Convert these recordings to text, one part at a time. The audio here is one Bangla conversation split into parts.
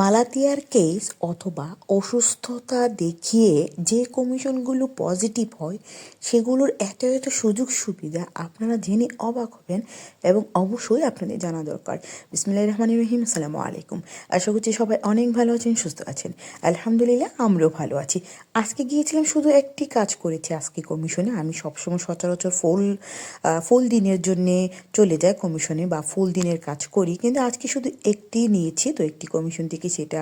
মালাতিয়ার কেস অথবা অসুস্থতা দেখিয়ে যে কমিশনগুলো পজিটিভ হয়, সেগুলোর এত এত সুযোগ সুবিধা আপনারা জেনে অবাক হবেন এবং অবশ্যই আপনাদের জানা দরকার। বিসমিল্লাহ রহমান রহিম, আসসালামু আলাইকুম। আশা করছি সবাই অনেক ভালো আছেন, সুস্থ আছেন। আলহামদুলিল্লাহ, আমরাও ভালো আছি। আজকে গিয়েছিলাম, শুধু একটি কাজ করেছি আজকে কমিশনে। আমি সবসময় সচরাচর ফুল ফুল দিনের জন্যে চলে যাই কমিশনে বা ফুল দিনের কাজ করি। কিন্তু আজকে শুধু একটি নিয়েছি, তো একটি কমিশন থেকে সেটা,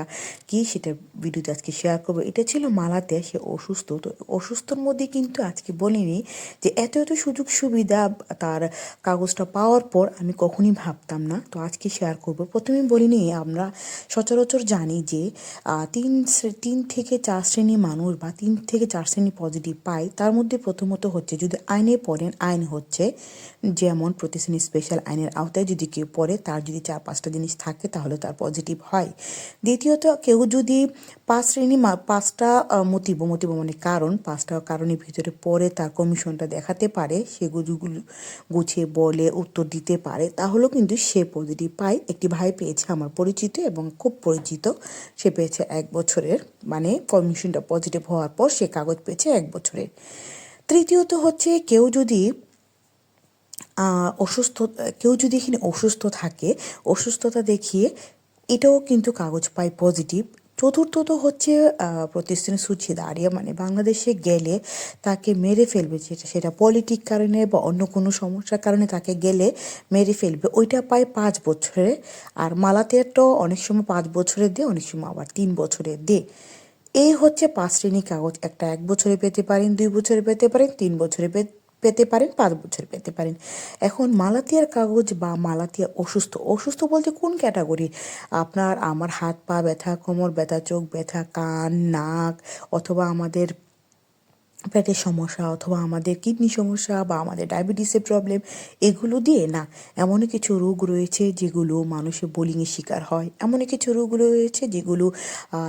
কি সেটা ভিডিওতে আজকে শেয়ার করব? এটা ছিল মালাতে সে অসুস্থ। তো অসুস্থর মধ্যে কিন্তু আজকে বলিনি যে এত এত সুযোগ সুবিধা তার কাগজটা পাওয়ার পর আমি কখনই ভাবতাম না। তো আজকে শেয়ার করব। প্রথমে বলিনি, আমরা সচরাচর জানি যে তিন তিন থেকে চার শ্রেণি মানুষ বা তিন থেকে চার শ্রেণি পজিটিভ পায়, তার মধ্যে প্রথমত হচ্ছে যদি আইনে পড়েন, আইন হচ্ছে যেমন প্রতি শ্রেণি স্পেশাল আইনের আওতায় যদি কেউ পড়ে, তার যদি চার পাঁচটা জিনিস থাকে তাহলে তার পজিটিভ হয়। দ্বিতীয়ত, কেউ যদি পাঁচ শ্রেণি পাঁচটা মতিব মতিব মানে কারণ, পাঁচটা কারণের ভিতরে পরে তার কমিশনটা দেখাতে পারে সেগুলো গুছিয়ে বলে, উত্তর দিতে পারে, তাহলেও কিন্তু সে পজিটিভ পায়। একটি ভাই পেয়েছে আমার পরিচিত এবং খুব পরিচিত। সে পেয়েছে এক বছরের মানে কমিশনটা পজিটিভ হওয়ার পর সে কাগজ পেয়েছে এক বছরের। তৃতীয়ত হচ্ছে, কেউ যদি অসুস্থ, কেউ যদি এখানে অসুস্থ থাকে, অসুস্থতা দেখিয়ে এটাও কিন্তু কাগজ পায় পজিটিভ চতুর্থত হচ্ছে আহ, প্রতিষ্ঠান সূচি দাঁড়িয়ে মানে বাংলাদেশে গেলে তাকে মেরে ফেলবে যেটা সেটা পলিটিক কারণে বা অন্য কোনো সমস্যার কারণে তাকে গেলে মেরে ফেলবে। ওইটা পায় পাঁচ বছরে। আর মালাতে মালাতেরটাও অনেক সময় পাঁচ বছরের দে অনেক সময় আবার তিন বছরের দে। এই হচ্ছে পাঁচ শ্রেণি কাগজ। একটা এক বছরে পেতে পারেন দুই বছরে পেতে পারেন তিন বছরে পে- পেতে পারেন পাঁচ বছর পেতে পারেন। এখন মালাতিয়ার কাগজ বা মালাতিয়া অসুস্থ অসুস্থ বলতে কোন ক্যাটাগরি? আপনার আমার হাত পা ব্যথা, কোমর ব্যথা, চোখ ব্যথা, কান, নাক, অথবা আমাদের পেটের সমস্যা অথবা আমাদের কিডনি সমস্যা বা আমাদের ডায়াবেটিসের প্রবলেম এগুলো দিয়ে না, এমন কিছু রোগ রয়েছে যেগুলো মানুষের বোলিংয়ের শিকার হয়। এমন কিছু রোগ রয়েছে যেগুলো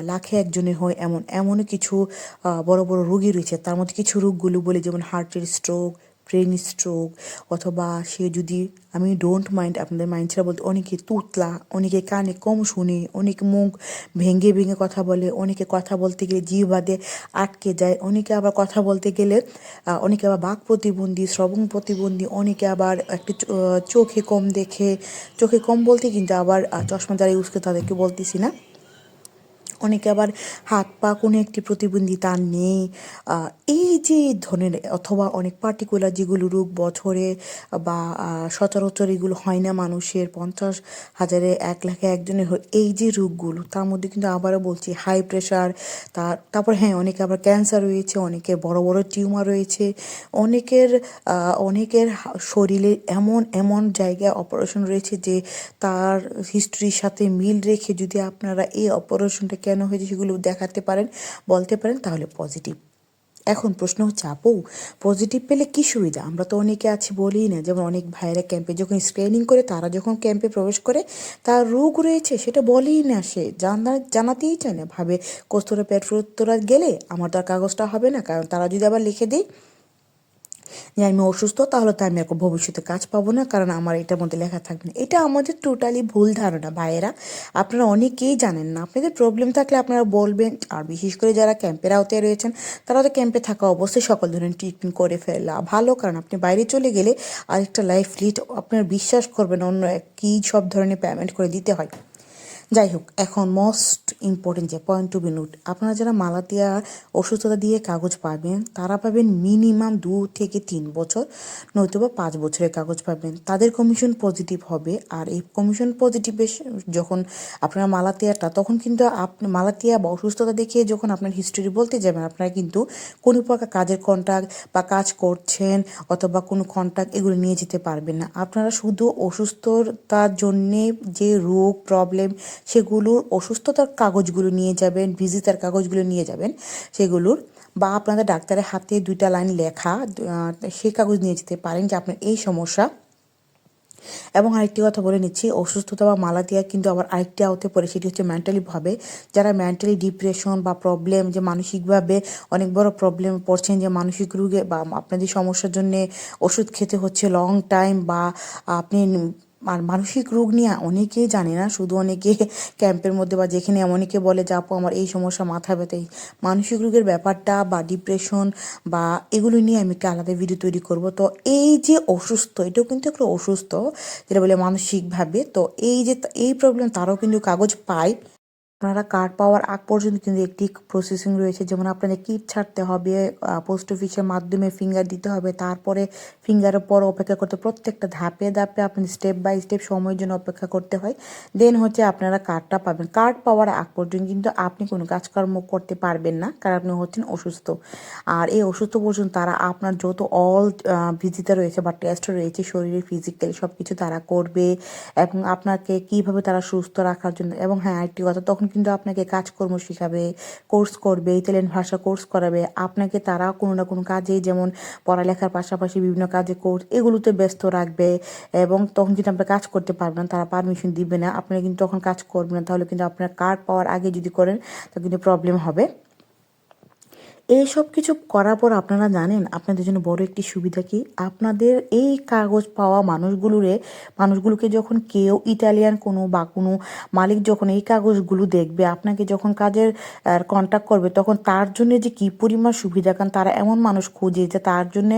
লাখে একজনের হয়, এমন এমন কিছু বড় বড় রোগী রয়েছে। তার মধ্যে কিছু রোগগুলো বলে, যেমন হার্টের স্ট্রোক ব্রেন স্ট্রোক অথবা সে যদি, আমি ডোন্ট মাইন্ড আপনাদের মাইন্ড ছাড়া বলতে, অনেকে তুতলা, অনেকে কানে কম শুনে, অনেকে মুখ ভেঙে ভেঙে কথা বলে, অনেকে কথা বলতে গেলে জিভ বাদে আটকে যায়, অনেকে আবার কথা বলতে গেলে অনেকে আবার বাক প্রতিবন্ধী, শ্রবণ প্রতিবন্ধী, অনেকে আবার একটু চোখে কম দেখে, চোখে কম বলতে কিন্তু আবার চশমা যারা ইউজ করে তাদেরকে বলতেছি না। অনেকে আবার হাত পা কোনো একটি প্রতিবন্ধিতা নেই। এই যে ধরনের অথবা অনেক পার্টিকুলার যেগুলো রোগ বছরে বা সচরাচর এগুলো হয় না মানুষের, পঞ্চাশ হাজারে এক লাখে একজনের এই যে রোগগুলো, তার মধ্যে কিন্তু আবারও বলছি হাই প্রেশার তার, তারপর হ্যাঁ অনেকে আবার ক্যান্সার রয়েছে অনেকের বড় বড় টিউমার রয়েছে, অনেকের অনেকের শরীরে এমন এমন জায়গায় অপারেশন রয়েছে যে তার হিস্ট্রির সাথে মিল রেখে যদি আপনারা এই অপারেশনটা কেন হয়েছে সেগুলো দেখাতে পারেন, বলতে পারেন, তাহলে পজিটিভ এখন প্রশ্ন হচ্ছে, আপু পজিটিভ পেলে কি সুবিধা? আমরা তো অনেকে আছি বলি না, যেমন অনেক ভাইরা ক্যাম্পে যখন স্ক্রিনিং করে, তারা যখন ক্যাম্পে প্রবেশ করে, তার রোগ রয়েছে, সেটা বলেই না সে। জানা, জানাতেই চায় না, ভাবে কস্তরা পেট গেলে, আমার তো আর কাগজটা হবে না। কারণ তারা যদি আবার লিখে দেয় যে আমি অসুস্থ, তাহলে তো আমি এখন ভবিষ্যতে কাজ পাবো না, কারণ আমার এটার মধ্যে লেখা থাকবে না। এটা আমাদের টোটালি ভুল ধারণা, ভাইয়েরা। আপনারা অনেকেই জানেন না, আপনাদের প্রবলেম থাকলে আপনারা বলবেন, আর বিশেষ করে যারা ক্যাম্পের আওতায় রয়েছেন, তারা তো ক্যাম্পে থাকা অবশ্যই সকল ধরনের ট্রিটমেন্ট করে ফেলা ভালো, কারণ আপনি বাইরে চলে গেলে আরেকটা লাইফ লিড আপনার বিশ্বাস করবেন, অন্য কী সব ধরনের পেমেন্ট করে দিতে হয়। যাই হোক এখন মোস্ট ইম্পর্টেন্ট যে পয়েন্ট টু বি নোট আপনারা যারা মালাতিয়া অসুস্থতা দিয়ে কাগজ পাবেন, তারা পাবেন মিনিমাম দু থেকে তিন বছর, নয়তোবা পাঁচ বছরের কাগজ পাবেন। তাদের কমিশন পজিটিভ হবে, আর এই কমিশন পজিটিভ যখন আপনারা মালাতিয়াটা, তখন কিন্তু আপনি মালাতিয়া বা অসুস্থতা দেখিয়ে যখন আপনার হিস্টোরি বলতে যাবেন, আপনারা কিন্তু কোনো প্রকার কাজের কন্ট্যাক্ট বা কাজ করছেন অথবা কোনো কন্ট্যাক্ট এগুলো নিয়ে যেতে পারবেন না। আপনারা শুধু অসুস্থতার জন্যে যে রোগ প্রবলেম সেগুলোর অসুস্থতার কাগজগুলো নিয়ে যাবেন ভিজিটার কাগজগুলো নিয়ে যাবেন, সেগুলোর বা আপনাদের ডাক্তারের হাতে দুইটা লাইন লেখা সেই কাগজ নিয়ে যেতে পারেন যে আপনার এই সমস্যা। এবং আরেকটি কথা বলে নিচ্ছি, অসুস্থতা বা মালাতিয়া কিন্তু আবার আরেকটি আওতে পড়ে, সেটি হচ্ছে মেন্টালিভাবে যারা মেন্টালি ডিপ্রেশন বা প্রবলেম যে মানসিকভাবে অনেক বড় প্রবলেম পড়ছেন, যে মানসিক রোগে বা আপনাদের সমস্যার জন্য ওষুধ খেতে হচ্ছে লং টাইম বা আপনি আর মানসিক রোগ নিয়ে অনেকেই জানে না, শুধু অনেকে ক্যাম্পের মধ্যে বা যেখানে অনেকে বলে যে আমার এই সমস্যা মাথা ব্যথা এই মানসিক রোগের ব্যাপারটা বা ডিপ্রেশন বা এগুলো নিয়ে আমি একটা আলাদা ভিডিও তৈরি করব। তো এই যে অসুস্থ, এটাও কিন্তু একটা অসুস্থ, যেটা বলে মানসিকভাবে, তো এই যে, এই প্রবলেম তারাও কিন্তু কাগজ পায়। আপনারা কার্ড পাওয়ার আগ পর্যন্ত কিন্তু একটি প্রসেসিং রয়েছে। যেমন আপনাদের কিট ছাড়তে হবে পোস্ট অফিসের মাধ্যমে ফিঙ্গার দিতে হবে, তারপরে ফিঙ্গারের পর অপেক্ষা করতে, প্রত্যেকটা ধাপে ধাপে আপনি স্টেপ বাই স্টেপ সময়ের জন্য অপেক্ষা করতে হয়। দেন হচ্ছে আপনারা কার্ডটা পাবেন। কার্ড পাওয়ার আগ পর্যন্ত কিন্তু আপনি কোনো কাজকর্ম করতে পারবেন না, কারণ আপনি হচ্ছেন অসুস্থ। আর এই অসুস্থ পর্যন্ত তারা আপনার যত অল ভিজিতে রয়েছে বা টেস্ট রয়েছে, শরীরে ফিজিক্যালি সব কিছু তারা করবে এবং আপনাকে কীভাবে তারা সুস্থ রাখার জন্য। এবং হ্যাঁ একটি কথা, তখন কিন্তু আপনাকে কাজকর্ম শেখাবে কোর্স করবে ইতালিয়ান ভাষা কোর্স করাবে। আপনাকে তারা কোনো না কোনো কাজে যেমন পড়ালেখার পাশাপাশি বিভিন্ন কাজে কোর্স এগুলোতে ব্যস্ত রাখবে এবং তখন কিন্তু আপনি কাজ করতে পারবেন না, তারা পারমিশন দিবে না। আপনি কিন্তু তখন কাজ করবেন না, তাহলে কিন্তু আপনার কার্ড পাওয়ার আগে যদি করেন তো কিন্তু প্রবলেম হবে। এই সব কিছু করার পর আপনারা জানেন আপনাদের জন্য বড় একটি সুবিধা কি? আপনাদের এই কাগজ পাওয়া মানুষগুলোরে, মানুষগুলোকে যখন কেউ ইটালিয়ান কোনো বা কোনো মালিক যখন এই কাগজগুলো দেখবে, আপনাকে যখন কাজের কন্ট্যাক্ট করবে, তখন তার জন্য যে কি পরিমাণ সুবিধা? কারণ তারা এমন মানুষ খুঁজে যে তার জন্য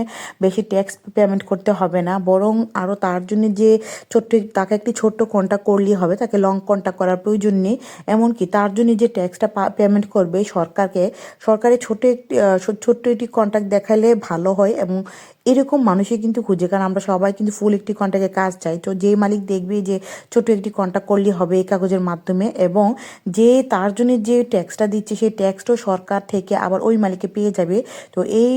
বেশি ট্যাক্স পেমেন্ট করতে হবে না, বরং আরও তার জন্য যে ছোট্ট তাকে একটি ছোট্ট কন্ট্যাক্ট করলেই হবে, তাকে লং কন্ট্যাক্ট করার প্রয়োজন নেই। এমনকি তার জন্য যে ট্যাক্সটা পেমেন্ট করবে, সরকারকে, সরকারের ছোট একটি ছোট্ট একটি কন্ট্যাক্ট দেখালে ভালো হয় এবং এরকম মানুষই কিন্তু খুঁজে। কারণ আমরা সবাই কিন্তু ফুল একটি কন্ট্যাক্টে কাজ চাই। তো যে মালিক দেখবে যে ছোট একটি কন্ট্যাক্ট করলেই হবে এই কাগজের মাধ্যমে এবং যে তার জন্য যে ট্যাক্সটা দিচ্ছে সেই ট্যাক্সটাও সরকার থেকে আবার ওই মালিককে পেয়ে যাবে। তো এই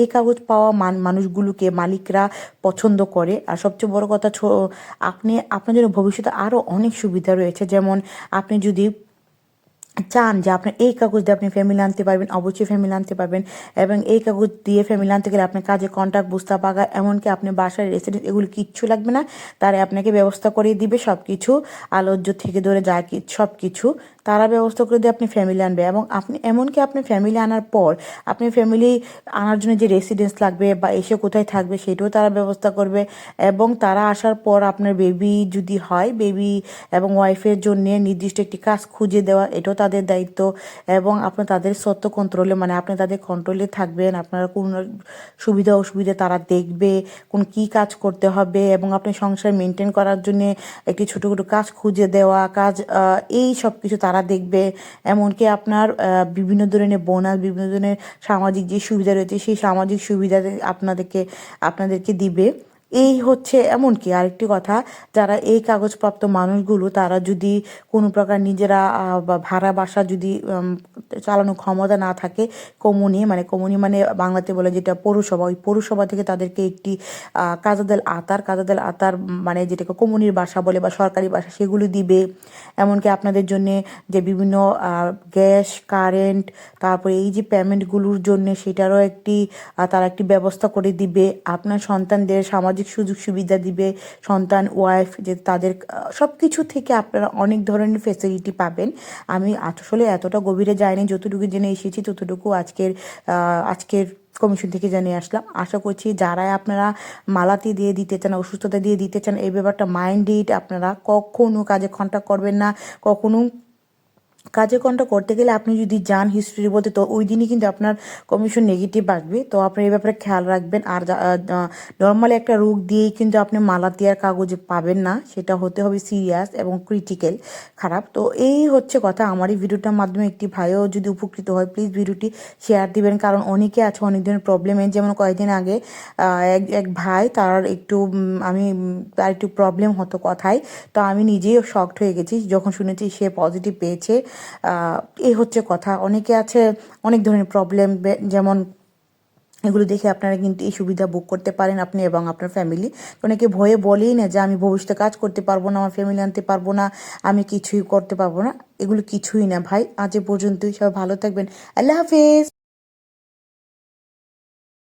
এই কাগজ পাওয়া মান, মানুষগুলোকে মালিকরা পছন্দ করে। আর সবচেয়ে বড় কথা আপনি, আপনার জন্য ভবিষ্যতে আরও অনেক সুবিধা রয়েছে। যেমন আপনি যদি চান যে আপনার এই কাগজ দিয়ে আপনি ফ্যামিলি আনতে পারবেন, অবশ্যই ফ্যামিলি আনতে পারবেন এবং এই কাগজ দিয়ে ফ্যামিলি আনতে গেলে আপনার কাজে কন্ট্যাক্ট বুঝতে পাকা এমনকি আপনি বাসার রেসিডেন্স এগুলো কিচ্ছু লাগবে না। তারা আপনাকে ব্যবস্থা করে দিবে সব কিছু আলোচ্য থেকে ধরে যা কি সব কিছু তারা ব্যবস্থা করে দিয়ে আপনি ফ্যামিলি আনবে এবং আপনি, এমনকি আপনি ফ্যামিলি আনার পর আপনি ফ্যামিলি আনার জন্য যে রেসিডেন্স লাগবে বা এসে কোথায় থাকবে সেটাও তারা ব্যবস্থা করবে এবং তারা আসার পর আপনার বেবি যদি হয় বেবি এবং ওয়াইফের জন্য নির্দিষ্ট একটি কাজ খুঁজে দেওয়া, এটাও তাদের দায়িত্ব এবং আপনি তাদের সত্য কন্ট্রোলে মানে আপনি তাদের কন্ট্রোলে থাকবেন, আপনার কোন সুবিধা অসুবিধা তারা দেখবে, কোন কি কাজ করতে হবে এবং আপনি সংসার মেনটেন করার জন্য একটি ছোটো ছোটো কাজ খুঁজে দেওয়া, কাজ এই সব কিছু তারা দেখবে। এমনকি আপনার বিভিন্ন ধরনের বোনাস বিভিন্ন ধরনের সামাজিক যে সুবিধা রয়েছে, সেই সামাজিক সুবিধা আপনাদেরকে আপনাদেরকে দিবে। এই হচ্ছে এমনকি আরেকটি কথা, যারা এই কাগজপ্রাপ্ত মানুষগুলো, তারা যদি কোনো প্রকার নিজেরা ভাড়া বাসা যদি চালানোর ক্ষমতা না থাকে কমুনি মানে কমুনি মানে বাংলাতে বলে যেটা পৌরসভা, ওই পৌরসভা থেকে তাদেরকে একটি কাজাদেল আতার কাজাদেল আতার মানে যেটাকে কমুনির বাসা বলে বা সরকারি বাসা সেগুলো দিবে। এমনকি আপনাদের জন্য যে বিভিন্ন গ্যাস, কারেন্ট, তারপরে এই যে পেমেন্টগুলোর জন্য সেটারও একটি তারা একটি ব্যবস্থা করে দিবে। আপনার সন্তানদের সামাজিক সামাজিক সুযোগ সুবিধা দিবে, সন্তান ওয়াইফ যে তাদের সব কিছু থেকে আপনারা অনেক ধরনের ফেসিলিটি পাবেন। আমি আসলে এতটা গভীরে যাইনি, যতটুকু জেনে এসেছি ততটুকু আজকের আজকের কমিশন থেকে জানিয়ে আসলাম। আশা করছি যারাই আপনারা মালাতি দিয়ে দিতে চান, অসুস্থতা দিয়ে দিতে চান, এই ব্যাপারটা মাইন্ডেড আপনারা কখনো কাজে কন্ট্যাক্ট করবেন না, কখনো কাজে কন্ট্যাক্ট করতে গেলে আপনি যদি যান হিস্ট্রি বলতে, তো ওই দিনই কিন্তু আপনার কমিশন নেগেটিভ আসবে তো আপনি এই ব্যাপারে খেয়াল রাখবেন। আর নর্মালি একটা রোগ দিয়েই কিন্তু আপনি মালাতিয়ার কাগজে পাবেন না। সেটা হতে হবে সিরিয়াস এবং ক্রিটিক্যাল খারাপ। তো এই হচ্ছে কথা। আমার এই ভিডিওটার মাধ্যমে একটি ভাইও যদি উপকৃত হয় প্লিজ ভিডিওটি শেয়ার দিবেন। কারণ অনেকে আছে, অনেক ধরনের প্রবলেমে যেমন কয়েকদিন আগে এক এক ভাই তার একটু আমি তার একটু প্রবলেম হতো কথায়। তো আমি নিজেই শকড হয়ে গেছি। যখন শুনেছি সে পজিটিভ পেয়েছে। এই হচ্ছে কথা। অনেকে আছে, অনেক ধরনের প্রবলেম যেমন এগুলো দেখে আপনারা কিন্তু এই সুবিধা বুক করতে পারেন আপনি এবং আপনার ফ্যামিলি অনেকে ভয়ে বলেই না যে, আমি ভবিষ্যতে কাজ করতে পারব না, আমার ফ্যামিলি আনতে পারব না, আমি কিছুই করতে পারব না। এগুলো কিছুই না ভাই। আজ পর্যন্তই। সবাই ভালো থাকবেন। আল্লাহ হাফেজ!